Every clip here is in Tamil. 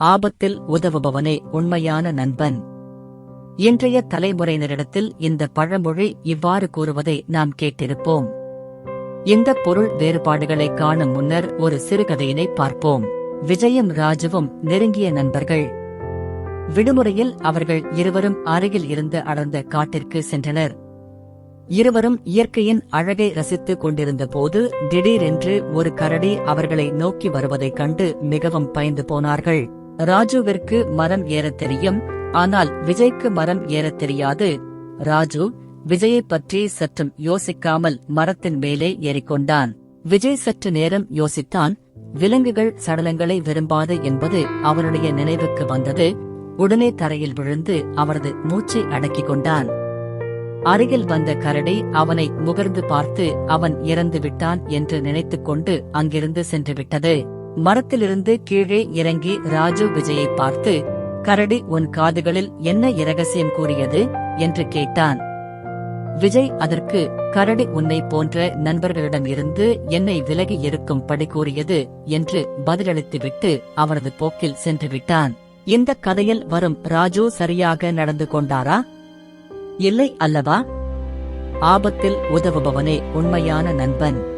ஆபத்தில் உதவுபவனே உண்மையான நண்பன். இன்றைய தலைமுறையினரிடத்தில் இந்த பழமொழி இவ்வாறு கூறுவதை நாம் கேட்டிருப்போம். இந்த பொருள் வேறுபாடுகளை காணும் முன்னர் ஒரு சிறுகதையினை பார்ப்போம். விஜயும் ராஜுவும் நெருங்கிய நண்பர்கள். விடுமுறையில் அவர்கள் இருவரும் அருகில் இருந்து அடர்ந்த காட்டிற்கு சென்றனர். இருவரும் இயற்கையின் அழகை ரசித்துக் கொண்டிருந்த போது திடீரென்று ஒரு கரடி அவர்களை நோக்கி வருவதைக் கண்டு மிகவும் பயந்து போனார்கள். ராஜுவிற்கு மரம் ஏறத் தெரியும் ஆனால் விஜய்க்கு மரம் ஏறத் தெரியாது. ராஜு விஜயைப் பற்றி சற்றும் யோசிக்காமல் மரத்தின் மேலே ஏறிக்கொண்டான். விஜய் சற்று நேரம் யோசித்தான் விலங்குகள் சடலங்களை விரும்பாது என்பது அவனுடைய நினைவுக்கு வந்தது. உடனே தரையில் விழுந்து அவரது மூச்சை அடக்கிக் கொண்டான். அருகில் வந்த கரடி அவனை முகர்ந்து பார்த்து அவன் இறந்து விட்டான் என்று நினைத்துக்கொண்டு அங்கிருந்து சென்று விட்டது மரத்திலிருந்து கீழே இறங்கி ராஜு விஜயை பார்த்து கரடி உன் காதுகளில் என்ன இரகசியம் கூறியது? என்று கேட்டான். விஜய் அதற்கு கரடி உன்னை போன்ற நண்பர்களிடம் இருந்து என்னை விலகி இருக்கும்படி கூறியது? என்று பதிலளித்துவிட்டு அவரது போக்கில் சென்று விட்டான். இந்த கதையில் வரும் ராஜு சரியாக நடந்து கொண்டாரா? இல்லை அல்லவா? ஆபத்தில் உதவுபவனே உண்மையான நண்பன்.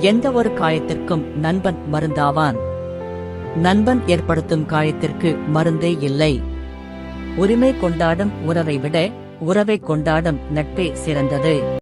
எந்த ஒரு காயத்திற்கும் நண்பன் மருந்தாவான். நண்பன் ஏற்படுத்தும் காயத்திற்கு மருந்தே இல்லை. உரிமை கொண்டாடும் உறவை விட உறவை கொண்டாடும் நட்பே சிறந்தது.